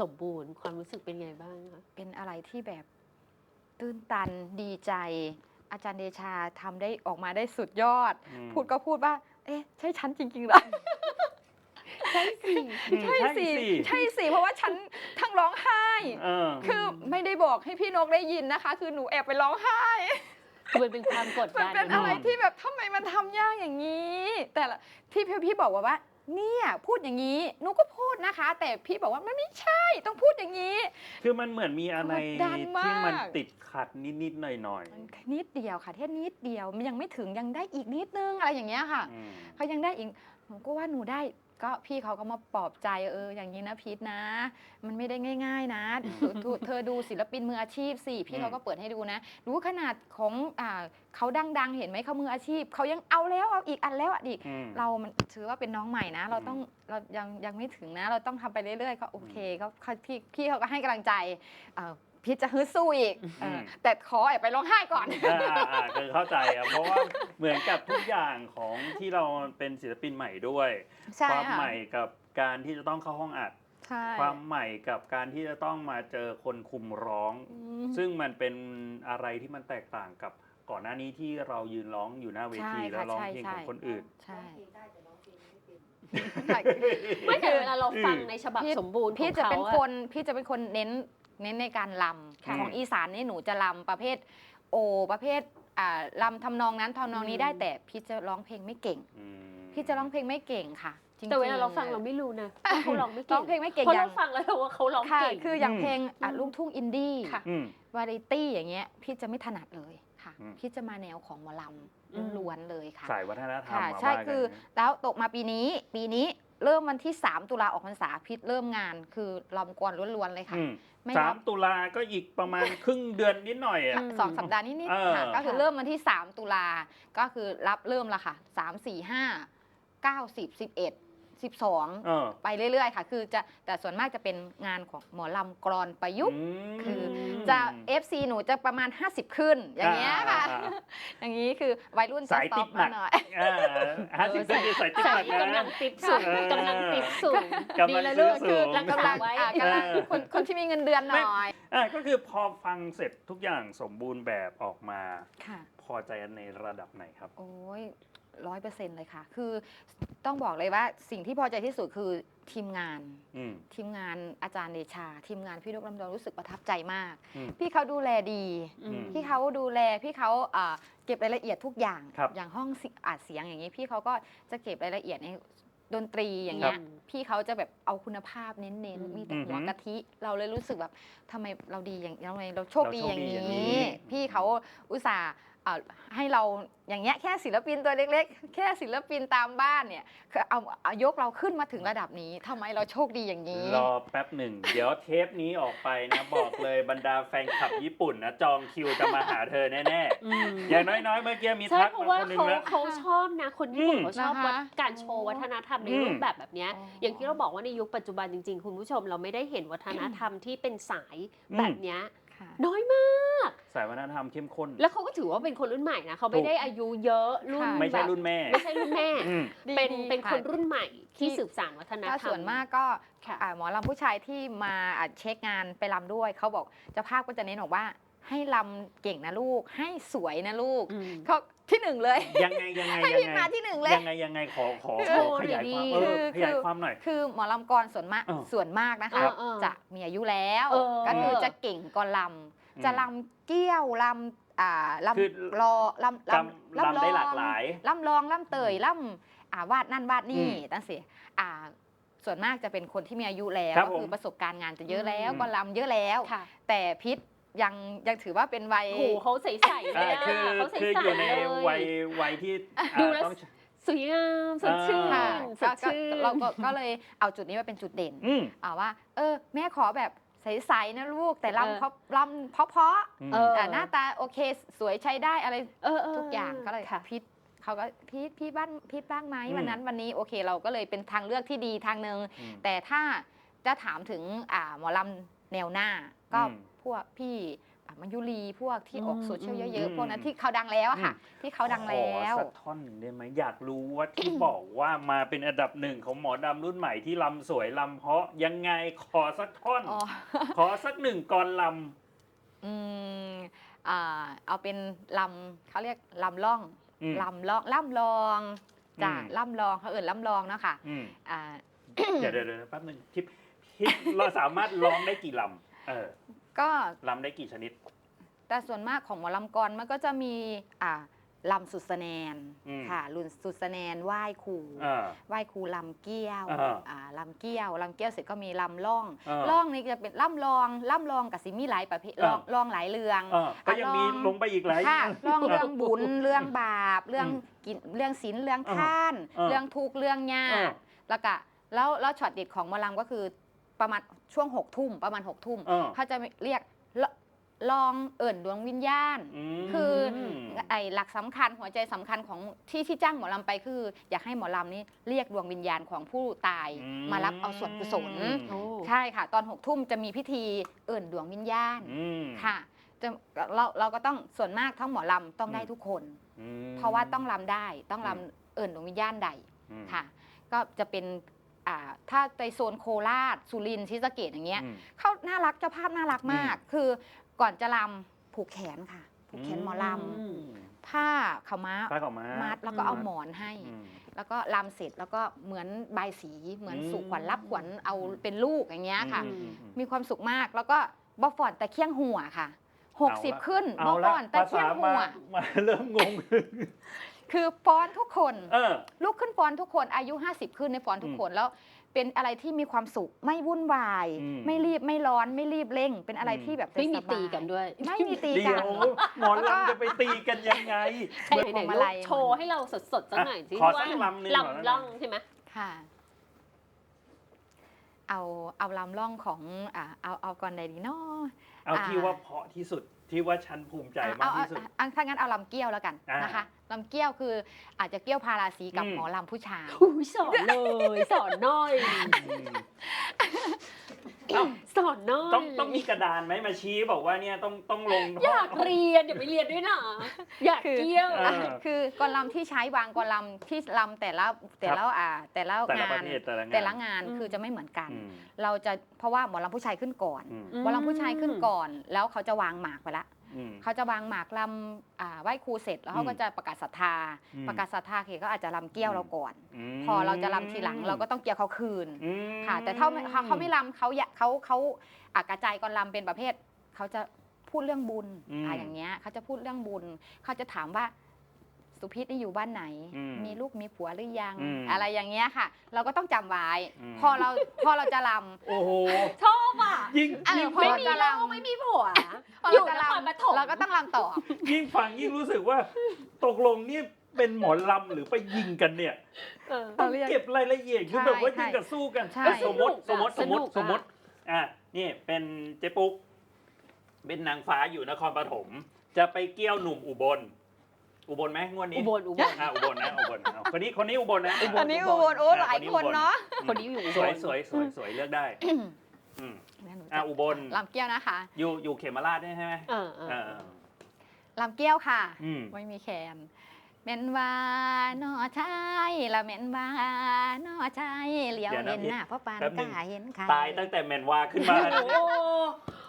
สมบูรณ์ ความรู้สึกเป็นไงบ้างคะเป็นอะไรที่แบบตื้นตันดีใจ อาจารย์เดชาทำได้ออกมาได้สุดยอด อืมพูดก็พูดว่า เอ๊ะ ใช่ฉันจริงๆเหรอ ใช่สิ อืมใช่สิ ใช่สิ เพราะว่าฉันทั้งร้องไห้ เออ คือไม่ได้บอกให้พี่นกได้ยินนะคะ คือหนูแอบไปร้องไห้ คือมันเป็นความกดมันดันเป็นอะไรที่แบบทำไมมันทำยากอย่างนี้ แต่ละที่พี่พี่บอกว่าว่า เนี่ยพูดอย่างนี้หนูก็พูดนะคะ แต่พี่บอกว่ามันไม่ใช่ต้องพูดอย่างนี้ คือมันเหมือนมีอะไรกดดันมาก ที่มันติดขัดนิดๆหน่อยมันแค่นิดเดียวค่ะแค่นิดเดียวมันยังไม่ถึงยังได้อีกนิดนึงอะไรอย่างเงี้ยค่ะๆอืมเขายังได้อีกหนูก็ว่าหนูได้ ก็พี่เขาก็มาปลอบใจเอออย่างนี้นะพีทนะ มันไม่ได้ง่าย ๆ นะ เธอเธอเธอดูศิลปินมืออาชีพสิพี่เขาก็เปิดให้ดูนะดูขนาดของอ่าเขาดัง ๆ เห็นไหมเขามืออาชีพเขายังเอาแล้วเอาอีกอันแล้วอันอีกอืมเรามันถือว่าเป็นน้องใหม่นะ เราต้องเรายังยังไม่ถึงนะ เราต้องทำไปเรื่อยๆก็โอเคเขาเขาพี่พี่เขาก็ให้กำลังใจ เอ่อพี่จะฮึดสู้อีกเออแต่ขอแอบไปร้องไห้ก่อน อ่าอ่าอ่าคือเข้าใจอะเพราะว่าเหมือนกับทุกอย่างของที่เราเป็นศิลปินใหม่ด้วย ใช่ความค่ะใหม่กับการที่จะต้องเข้าห้องอัด ใช่ความใหม่กับการที่จะต้องมาเจอคนคุมร้อง อืม ซึ่งมันเป็นอะไรที่มันแตกต่างกับก่อนหน้านี้ที่เรายืนร้องอยู่หน้าเวทีใช่ค่ะแล้วร้องใช่เพลงใช่ ของคนอื่น ใช่ไม่แต่เวลาเราฟังอืมในฉบับพี่สมบูรณ์พี่ของจะเป็นขาอคนพี่จะเป็นคนเน้น เน้นในการลค่ะำของอีสานนี่หนูจะลำประเภทโอประเภทอ่าลำทำนองนั้นทำนองนี้ได้แต่พี่จะร้องเพลงไม่เก่ง อืม พี่จะร้องเพลงไม่เก่งค่ะจริงๆแต่เวลาเราฟังเราไม่รู้นะว่าเขาร้องไม่ร้เก่องงเพลงไม่เก่งเพราะอย่าเรางฟังแล้วเราว่าเขาร้องค่ะเก่ง คืออย่างอืม เพลงอะอืมลูกทุ่งอินดี้ค่ะ อืม วาไรตี้อย่างเงี้ยพี่จะไม่ถนัดเลยค่ะ อืม พี่จะมาแนวของหมอลอืมำล้วนๆเลยค่ะ สายวัฒนธรรมค่ะมาใช่ว่ากันคือแล้วตกมาปีนี้ ปีนี้เริ่มวันที่ 3 ตุลาออกพรรษาพิษเริ่มงานคือลำกวนล้วนๆเลยค่ะ อืม ไม่สารัมบตุลาก็อีกประมาณ ครึ่งเดือนนิดหน่อยอะอืมสองสัปดาห์นิดเออ ๆค่ะก็คือค่ะเริ่มวันที่ 3 ตุลาก็คือรับเริ่มและค่ะ 3 4 5 9 10 11 12 เออไปเรื่อย ๆ ค่ะ คือจะแต่ส่วนมากจะเป็นงานของหมอลำกรอนประยุกต์มคือ จะ FC หนูจะประมาณ 50 ขึ้นอย่างเงี้ยค่ะ อ่าอ่าอย่างนี้คือวัยรุ่นจะสายซติ๊อบฟหนัมากหน่อยอ่าห้าสิบเซนคือสายติ๊บใส่หนักกำลันะ งติดสูงเออกำลังติดสูงกำลังดีแล้วลูกซื้อสูงรักษาไว้ อะกำลังเออ คนคนที่มีเงินเดือนหน่อยอะก็คือพอฟังเสร็จทุกอย่างสมบูรณ์แบบออกมา ค่ะ พอใจในระดับไหนครับ โอ้ย ร้อยเปอร์เซ็นต์เลยค่ะ คือต้องบอกเลยว่าสิ่งที่พอใจที่สุดคือทีมงาน อืม ทีมงานอาจารย์เดชา ทีมงานพี่นกลำดวนรู้สึกประทับใจมาก อืมพี่เขาดูแลดี อืม พี่เขาดูแลพี่เขาอ่าเก็บรายละเอียดทุกอย่าง ครับ อย่างห้องสิอัดเสียงอย่างนี้ พี่เขาก็จะเก็บรายละเอียดในดนตรีอย่างเงี้ยครับพี่เขาจะแบบเอาคุณภาพเน้นอืม ๆ มีแต่หัวอือหือกะทิ เราเลยรู้สึกแบบทำไมเราดีอย่างทำไมเราโชคดีเราโชคอย่างดีอย่างนี้ นี้ พี่เขาอุตส่าห์ อ่าให้เราอย่างเงี้ยแค่ศิลปินตัวเล็กๆ แค่ศิลปินตามบ้านเนี่ยคือเอาเอายกเราขึ้นมาถึงระดับนี้ทำไมเราโชคดีอย่างนี้ รอแป๊บหนึ่ง เดี๋ยวเทปนี้ออกไปนะ บอกเลยบรรดาแฟนคลับญี่ปุ่นนะ จองคิวจะมาหาเธอแน่อืมๆ อย่างน้อยๆ เมื่อกี้มีใช่ทักเพราะมาว่าคนหนึงเขาแล้ว เขาชอบนะ คนญี่ปุ่นอืมเขาชอบวัฒนะคะ การโชว์วัฒนธรรมในอืมรูปแบบแบบเนี้ยอ๋ออย่างที่เราบอกว่าในยุคปัจจุบันจริงๆ คุณผู้ชมเราไม่ได้เห็นวัฒนธรรมที่เป็นสายอืมแบบเนี้ยค่ะ น้อยมาก สายวัฒนธรรมเข้มข้น แล้วเขาก็ถือว่าเป็นคนรุ่นใหม่นะเขาไม่ได้อายุเยอะรุ่นค่ะไม่ใช่แบบรุ่นแม่ ไม่ใช่รุ่นแม่อืมเป็นดีๆเป็นค่ะคนรุ่นใหม่ที่ที่สืบสานวัฒนธรรมถ้าส่วนมากก็ค่ะอ่าหมอลำผู้ชายที่มาอะเช็คงานไปลำด้วยเขาบอกเจ้าภาพก็จะเน้นบอกว่าให้ลำเก่งนะลูก ให้สวยนะลูกอืมเขา ที่หนึ่งเลย ยังไงยังไงให้ยังพี่ไงมาที่หนึ่งเลยยังไงยังไงขอขอโชขอว์ขยายความดีๆเออคือขยายความหน่อย คือหมอลำกรส่วนมากเออส่วนมากนะคะครับเออจะมีอายุแล้วเออก็คือจะเก่งกว่าลำจะลำเกี้ยวลำอ่าลคือำรอลำลำลำได้หลากหลายลำลองลำเตยลำอ่าวาดนั่นวาดนี่อืมตั้งสิอ่าส่วนมากจะเป็นคนที่มีอายุแล้วครับก็คือผมประสบการณ์งานจะเยอะแล้วอืมก็ลำเยอะแล้วค่ะแต่พิษ ยังยังถือว่าเป็นวัย โอ้โหเขาใสๆเลอ่ายอะคือเขาใสคือๆอยู่ในเลยวัยวัยที่อ่าดูแล้ว ต้อง สวยงามสดชื่นค่ะสก็ดก็ชื่นเราก็ก็เลยเอาจุดนี้มาเป็นจุดเด่นอืม อ่าว่า เออ แม่ขอแบบใสๆนะลูกแต่เออ ลำเพราะลำเพราะเพราะอืมเออแต่หน้าตาโอเคสวยใช้ได้อะไร เออเทุกอย่างก็เลยค่ะ พิษเขาก็พีทพี่บ้านพีทบ้างไหมอืม วันนั้นวันนี้โอเคเราก็เลยเป็นทางเลือกที่ดีทางหนึ่งอืม แต่ถ้าจะถามถึงอ่าหมอลำแนวหน้าก็อืม พวกพี่อะมายุรีพวกที่ออกอืมโซเชียลอืมเยอะๆพวกนั้นที่เขาดังแล้วอะค่ะ ที่เขาดังแล้วขอสักท่อนหนึ่งได้ไหมอยากรู้ว่าที่บอกว่ามาเป็นอันดับหนึ่งของหมอดำรุ่นใหม่ที่ลำสวยลำเพราะยังไงขอสักท่อนอ๋อขอสักหนึ่งกรลอืมอ่าเอาเป็นลำเขาเรียกลำล่องำอืมลำล่องล่ำลองจ้ะอืมล่ำลองเขาเอื่นล่ำลองเนาะค่ะอืมอ่าเดี๋ยวเดี๋ยวเดี๋ยวแป๊บหนึงทิปทิปเราสามารถร้องได้กี่ลำ เออก็ลำได้กี่ชนิด แต่ส่วนมากของหมอลำกรมันก็จะมีอ่าลำสุดสแนนอืมค่ะรุ่นสุดสแนนไหว้ครูอ่าไหว้ครูลำเกี้ยวอ่าอ่าลำเกี้ยวลำเกี้ยวเสร็จก็มีลำล่องอ่าล่องนี่จะเป็นล่ำลองล่ำลองกับสิมีหลายประเภทอ่าลองลองหลายเรื่อง อ่าก็ยังมีอะลองลงไปอีกหลาย ค่ะล่องเรื่องบุญเรื่องบาป เรื่องอืมกินเรื่องศีลเรื่องอ่าท่านอ่าเรื่องทุกข์เรื่องยาอ่ากแล้วก็แล้วแล้วช็อตเด็ดของหมอลำก็คือ ประมาณช่วงหกทุ่มประมาณหกทุ่มอ่า เขาจะเรียกลลองเอิ่นดวงวิญญาณ ม คือไอ้หลักสำคัญหัวใจสำคัญของที่ที่จ้างหมอลำไปคือ อยากให้หมอลำนี้เรียกดวงวิญญาณของผู้ตายอืมารับเอาส่วนกุศล โอ้ ใช่ค่ะ ตอนหกทุ่มจะมีพิธีเอิ่นดวงวิญญาณอืม ค่ะจะเราเราก็ต้องส่วนมากทั้งหมอลำต้องได้อืม ทุกคน อืม เพราะว่าต้องลำได้ต้องอืมลำเอิ่นดวงวิญญาณใดอืมค่ะ ก็จะเป็น อ่าถ้าในโซนโคราชสุรินทร์ศรีสะเกดอย่างเงี้ยอืม เขาน่ารักเจ้าภาพน่ารักมาก คือก่อนจะลำผูกแขนค่ะ ผูกแขนหมอลอืมำผ้าขาวม้าปลาขาวม้ามัดแล้วก็เอาหมอนให้ อืม แล้วก็ลำเสร็จแล้วก็เหมือนใบายสีเหมือนอืมสู่ขวัญรับขวัญเอาเป็นลูกอย่างเงี้ยค่ะ อืมอืมอืมมีความสุขมากแล้วก็บอฟอนแต่เคียงหัวค่ะหกสิบเอาละขึ้นบเอาอฟละอนแต่ภาเคียษางหัมาวมาเริ่มงง คือฟ้อนทุกคนเออ ลุกขึ้นฟ้อนทุกคนอายุ 50 ขึ้นในฟ้อนทุกคนแล้วเป็นอะไรที่มีความสุขไม่วุ่นวาย อืม ไม่รีบไม่ร้อนไม่รีบเร่ง เป็นอะไรอืมที่แบบไม่มีสบาตีกันด้วย ไม่มีตีเดี๋กัยน วหมอลำจะไปตีกันยังไง ใช่พไหนวงมาลูลักยโชว์ให้เราสดๆสักหน่อยสิขอสัว่ากลำหนึ่งก่อนนะลำล่องใช่ไหมค่ะ เอาเอาลำล่องของอ่าเอาเอาก่อนใดดีเนาะ เอาอ่าที่ว่าเพราะที่สุดที่ว่าฉันภูมิใจอะมากเอาที่สุดเอาเอาถ้างั้นเอาลำเกี้ยวแล้วกันอ่านนะคะ ลำเกี้ยวคืออาจจะเกี้ยวพาราสีกับอืม หมอลำผู้ชายอุ้ยสอนเลยสอนหน่อยอืมเอ้าสอนหน่อยต้องต้องมีกระดานไหมมาชี้บอกว่าเนี่ยต้องต้องลง อยากเรียนเดี๋ยวไปเรียนด้วยนะอยากคือเที่ยวเอออะคือกอลำที่ใช้วางกอลำที่ลำแต่ละแต่ละอ่าแต่ละแต่ละงาประนเภทแต่ละงานแต่ละงานคือจะไม่เหมือนกัน อืมเราจะเพราะว่าหมอลำผู้ชายขึ้นก่อน อืม หมอลำผู้ชายขึ้นก่อน แล้วเขาจะวางหมากไปละอืม เขาจะวางหมากลำอ่าไหว้ครูเสร็จแล้วเขาก็อืมจะประกาศศรัทธาอืมประกาศศรัทธาเขก็อาจจะลำเกี้ยวเราก่อนมพอเราจะลำทีหลังเราก็ต้องเกี่ยวเขาคืนอืมค่ะ แต่ถ้าไม่เขาเขาไม่ลำเขาอยากเขาเขาอะกระจายก่อนลำเป็นประเภทเขาจะพูดเรื่องบุญอืมอะอย่างเงี้ยเขาจะพูดเรื่องบุญเขาจะถามว่า สุพิษนี่อยู่บ้านไหน อืมมีลูกมีผัวหรือยัง อืม อะไรอย่างเงี้ยค่ะ เราก็ต้องจำไว้อืมพอเราพอเราจะลโอ้โห ชอบอะ ยิ่งเออยิ่งพอ ไม่ฟังมีจะลูลำกไม่มีผัวำพออยู่เราจะนครปลำฐมเราก็ต้องลำต่อ ยิ่งฟังยิ่งรู้สึกว่า ตกลงนี่เป็นหมอลำหรือไปยิงกันเนี่ย เออ ต้องเก็บรายละเอียดคือแบบว่าใช่ยิงกับสู้กันใช่เอ้ยสมมติสสมนุมกติสมมติสนุกสมมติอะนี่เป็นเจ๊ปุ๊ก เป็นนางฟ้าอยู่นครปฐมจะไปเกี่ยวหนุ่มอุบล อุบลไหมงวดนี้อุบลอุบลอะอุบลนะอุบลเอาคนนี้คนนี้อุบลนะอุบลอันนี้อุบลโอ้หลายคนเนาะคนนี้อยู่อุบลสวยสวยสวยสวยเลือกได้อืมอะอุบลลำเกี้ยวนะคะ อยู่อยู่เขมราชใช่ไหมเออเออเอเอออลำเกี้ยวค่ะอืมไม่มีแคนเม่นว่าน้อชายละเม่นว่าน้อชายเหลียวเดี๋ยวนะเห็นหน้าพ่อปานแป๊บนึงกาเห็นใครตายตั้งแต่แมนวาขึ้นมา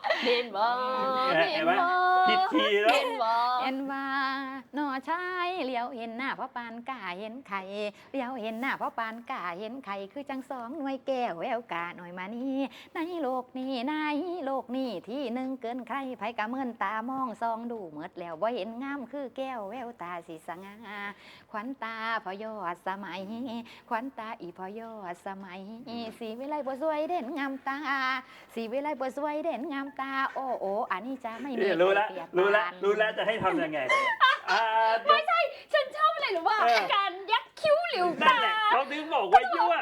โอ้โหเมนบ่เห็เมนนไหมบ่ผิดทีแล้วเมนบ่เห็นว่าน้อชาย เลี้ยวเห็นหน้าพ่อปานกาเห็นใครเลี้ยวเห็นหน้าพ่อปานกาเห็นใครคือจังสองหน่วยแก้วแววกาหน่อยมานี่ในโลกนี้ในโลกนี้ที่หนึ่งเกินใครไผกะเมินตามองซองดูเมดแล้วบ่เห็นงามคือแก้วแววตาสีสง่าขวัญตาพอยอดสมัย ขวัญตาอีพอยอดสมัยสีวิไลบัวสวยเด่นงามตาสีวิไลบัวสวยเด่นงามตาโอ้โอ้อันนี้จะไม่มีรู้แล้วรู้แล้วรู้แล้วจะให้ทำยังไง อ่าเดี๋ยวฉันชอบอะไรหรือว่า เออ การยักคิ้วหลิวนั่นตาแหละเขาถึงบอกว่ายั่ว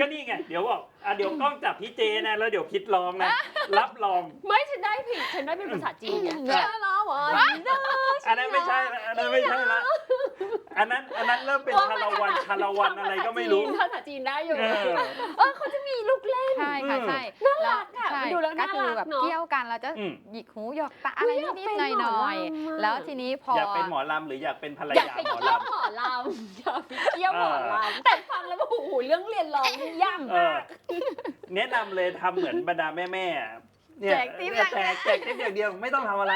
ก็นี่ไง เดี๋ยวบอกอะเดี๋ยวกล้องจับพี่เจนะ แล้วเดี๋ยวพิดลองนะ รับรองไม่ฉันได้ผิดฉันได้เป็นภาษาจีนเนี่ยเนี่ยเออล้อวะอันนั้นไม่ใช่ละอันนั้นไม่ใช่ละอันนั้นอันนั้นเริ่มเป็นชาละวันชาละวันอะไรก็ไม่รู้ภาษาจีนได้อยู่เออ เออเขาจะมีลูกเล่น ใช่ค่ะใช่น่ารักอะใช่ดูแล้วก็น่าคืรักแบบเนอะเกี่ยวกันเราจะอืม หยิกหูหยอกตาอะไรอยากนิดเป็นๆหน่อยหมอๆลำอะแล้วทีนี้พออ อยากเป็นหมอลำหรืออยากเป็นภรรอยากยาไปหมอเที่ยวลำหมอลำอยากไปเที่ยวหมอลำแต่ฟังแล้วแบบโอ้โหเรื่องเรียนร้องนี่ยากเอมาอกแนะนำเลยทำเหมือนบรรดาแม่ๆอะเนี่ยแจกติ๊บอย่างแจเดียวกแจกติ๊บอย่างเดียวไม่ต้องทำอะไร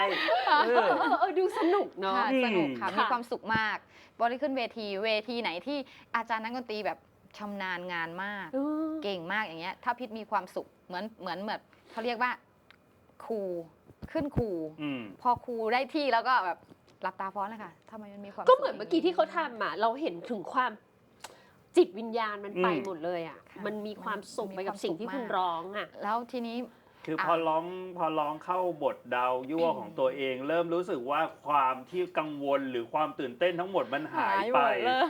เอเอออเออเออดูสนุกเนาะ ค่ะอืม สนุกค่ะค่ะมีความสุขมากบริขึ้นเวที เวทีไหนที่อาจารย์นักดนตรีแบบชำนาญงานมาก เออ เก่งมากอย่างเงี้ย ถ้าพิษมีความสุข เหมือนเหมือนเหมือนเขาเรียกว่าครูขึ้นครู อืม พอครูได้ที่แล้วก็แบบหลับตาฟ้อนเลยค่ะทำไมมันมีความก็สุขเหมือนเมื่อกี้ที่เขาทำอะเราเห็นถึงความ จิตวิญญาณมันไปอืมหมดเลยอะค่ะมันมีความสุขมันมีไปกับความสิ่งสุขที่คุณมากร้องอะแล้วทีนี้คืออะพอร้องพอร้องเข้าบทดาวยั่วของตัวเอง เริ่มรู้สึกว่าความที่กังวลหรือความตื่นเต้นทั้งหมดมันหายไปหายหมดเลย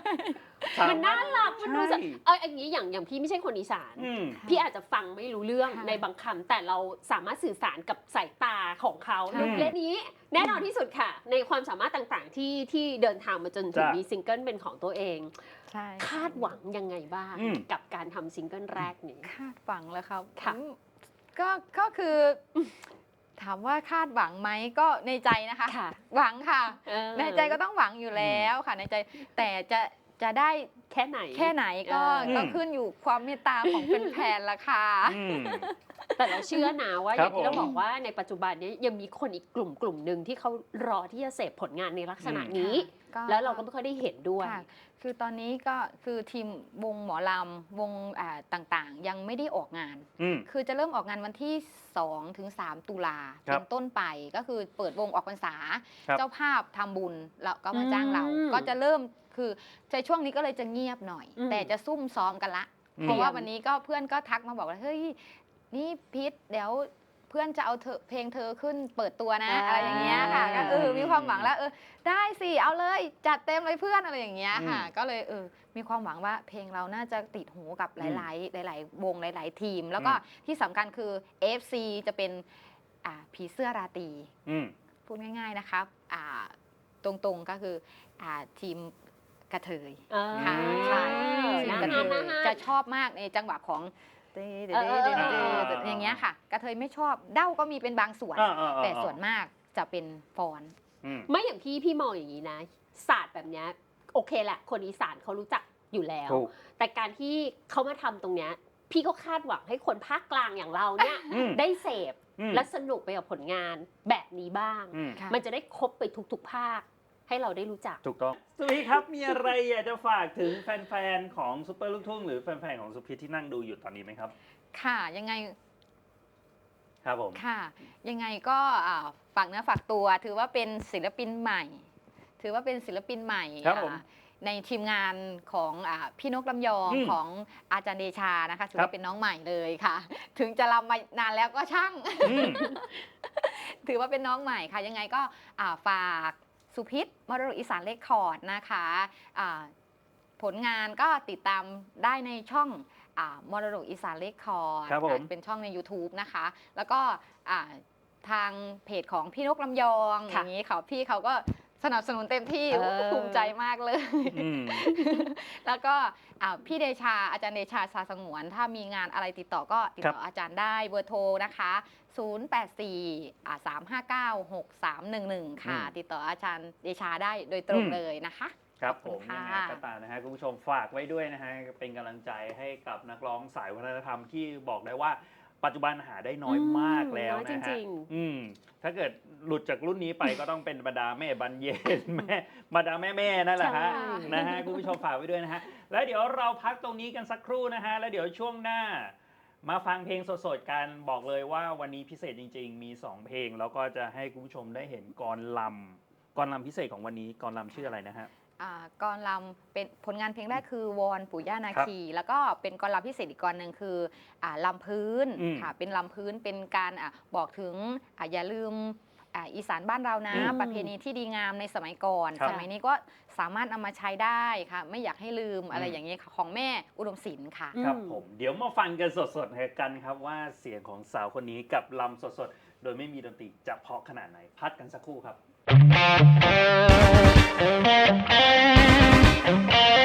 สามันมารน่าถรักมันดูสะใช่เอออย่างนี้อย่างอย่างพี่ไม่ใช่คนอีสานอืมพี่อาจจะฟังไม่รู้เรื่องค่ะในบางคำแต่เราสามารถสื่อสารกับสายตาของเขาค่ะลูกเล่นนี้ แน่นอนที่สุดค่ะ ในความสามารถต่างๆที่ที่เดินทางมาจนถึงจ้ะมีซิงเกิลเป็นของตัวเอง ใช่คาดหวังยังไงบ้างอืม กับการทำซิงเกิลแรกนี้ คาดหวังแล้วครับค่ะอืมก็ก็คือ ถามว่าคาดหวังไหมก็ในใจนะคะ ค่ะ หวังค่ะ เออในใจก็ต้องหวังอยู่แล้วค่ะ ในใจแต่จะจะได้แค่ไหน แค่ไหนก็เออ ก็อืมขึ้นอยู่ความเมตตาของเป็นแฟนๆละค่ะ อืม แต่เราเชื่อนะว่าอครัย่าบงที่เราผมบอกว่าในปัจจุบันนี้ยังมีคนอีกกลุ่มกลุ่มหนึ่งที่เขารอที่จะเสพผลงานในลักษณะนี้ ก็แล้วเราก็ไม่ค่อยได้เห็นด้วย ค่ะคือตอนนี้ก็คือทีมวงหมอลำวงอ่าต่างๆ ยังไม่ได้ออกงาน อืม คือจะเริ่มออกงานวันที่2ถึง3ตุลาครับเป็นต้นไปก็คือเปิดวงออกพรรษา ครับเจ้าภาพทำบุญแล้วก็มาจ้างเรา อืมก็จะเริ่มคือในช่วงนี้ก็เลยจะเงียบหน่อย อืม แต่จะซุ่มซ้อมกันละ อืม เพราะว่าวันนี้ก็เพื่อนก็ทักมาบอกว่าเฮ้ยนี่พิษเดี๋ยว เพื่อนจะเอาเธอเพลงเธอขึ้นเปิดตัวนะอ่าอะไรอย่างเงี้ยค่ะก็เออมีความหวังแล้วเออได้สิเอาเลยจัดเต็มเลยเพื่อนอะไรอย่างเงี้ยค่ะอืมก็เลยเออมีความหวังว่าเพลงเราน่าจะติดหูกับหอืมลาย ๆ หลาย ๆ วงหลาย ๆ ทีม แล้วก็อืมที่สำคัญคือ FC จะเป็นอ่าผีเสื้อราตรีอืมพูดง่าย ๆ นะครับอ่าตรงๆก็คืออ่าทีมกระเทยเออค่ะอืมใช่นะกระเทฮะยนะฮะจะชอบมากในจังหวะของ เด้เด้เออเออเออเด้เด้อย่างเงี้ยค่ะ กระเทยไม่ชอบเด้าก็มีเป็นบางส่วนอ่าอ่าอ่าแต่ส่วนมากจะเป็นฟอนอืมไม่อย่างพี่พี่มองอย่างนี้นะ ศาสตร์แบบเนี้ยโอเคแหละ คนอีสานเขารู้จักอยู่แล้วถูกแต่การที่เขามาทำตรงเนี้ยพี่ก็คาดหวังให้คนภาคกลางอย่างเราเนี่ยอืมได้เสพอืมและสนุกไปกับผลงานแบบนี้บ้างอืมค่ะมันจะได้ครบไปทุกๆภาค ให้เราได้รู้จัก ถูกต้องสุพีครับมีอะไรอยากจะฝากถึงแฟนๆของซูเปอร์ลูกทุ่งหรือแฟนๆของสุพีที่นั่งดูอยู่ตอนนี้ไหมครับ ค่ะ ยังไงครับผม ค่ะ ยังไงก็อ่าฝากเนื้อฝากตัว ถือว่าเป็นศิลปินใหม่ ถือว่าเป็นศิลปินใหม่ครับผมอ่าในทีมงานของอาพี่นกลำยองอืม ของอาจารย์เดชานะคะถือครัว่าบเป็นน้องใหม่เลยค่ะ ถึงจะรำมานานแล้วก็ช่าง อืม ถือว่าเป็นน้องใหม่ค่ะ ยังไงก็อ่าฝาก สุพิษมรดกอีสานเลคคอร์ดนะคะอ่าผลงานก็ติดตามได้ในช่องอามรดกอีสานเลคคอร์ดครับผมเป็นช่องใน YouTube นะคะ แล้วก็อ่าทางเพจของพี่นกลำยองอค่ะย่างนี้เขาพี่เขาก็ สนับสนุนเต็มที่เออ ภูมิใจมากเลย อืม แล้วก็อ่าพี่เดชาอาจารย์เดชาสาสงวน ถ้ามีงานอะไรติดต่อก็ติดต่ออาจารย์ได้เบอร์โทรนะคะ 084อ่า359 6311 ค่ะ อืมติดต่ออาจารย์เดชาได้โดยตรงอืม เลยนะคะ ครับขผอบมคุณยังไงค่ะก็ตามนะฮะคุณผู้ชมฝากไว้ด้วยนะฮะเป็นกำลังใจให้กับนักร้องสายวัฒนธรรมที่บอกได้ว่า ปัจจุบันหาได้น้อยมากแล้วน้อยจนะฮะริงอืมถ้าเกิดหลุดจากรุ่นนี้ไปก็ต้องเป็นบรรดาแม่บันเย็นแม่บรรดาแม่แม่ๆนั่นแหละฮะใช่นะฮะคุณผู้ชมฝากไว้ด้วยนะฮะแล้วเดี๋ยวเราพักตรงนี้กันสักครู่นะฮะแล้วเดี๋ยวช่วงหน้า มาฟังเพลงสดๆกันบอกเลยว่าวันนี้พิเศษจริง ๆ มี 2 เพลง แล้วก็จะให้คุณผู้ชมได้เห็นกรลำกรลำพิเศษของวันนี้กรลำชื่ออะไรนะฮะอ่า กรลำเป็นผลงานเพลงแรกคือวอนปู่ย่านาครับคีแล้วก็เป็นกรลำพิเศษอีกกรหนึ่งคืออ่าลำพื้นอืมค่ะเป็นลำพื้นเป็นการอะบอกถึงอะอย่าลืมอะอีสานบ้านเรานะอืมประเพณีที่ดีงามในสมัยก่อนครับสมัยนี้ก็สามารถนำมาใช้ได้ค่ะ ไม่อยากให้ลืมอะไรอืมอย่างนี้ยค่ะของแม่อุดมศิลป์ค่ะอืมครับผมเดี๋ยวมาฟังกันสดๆกันครับว่าเสียงของสาวคนนี้กับลำสดๆ โดยไม่มีดนตรีจะเพราะขนาดไหนพัดกันสักครู่ครับ Thank you.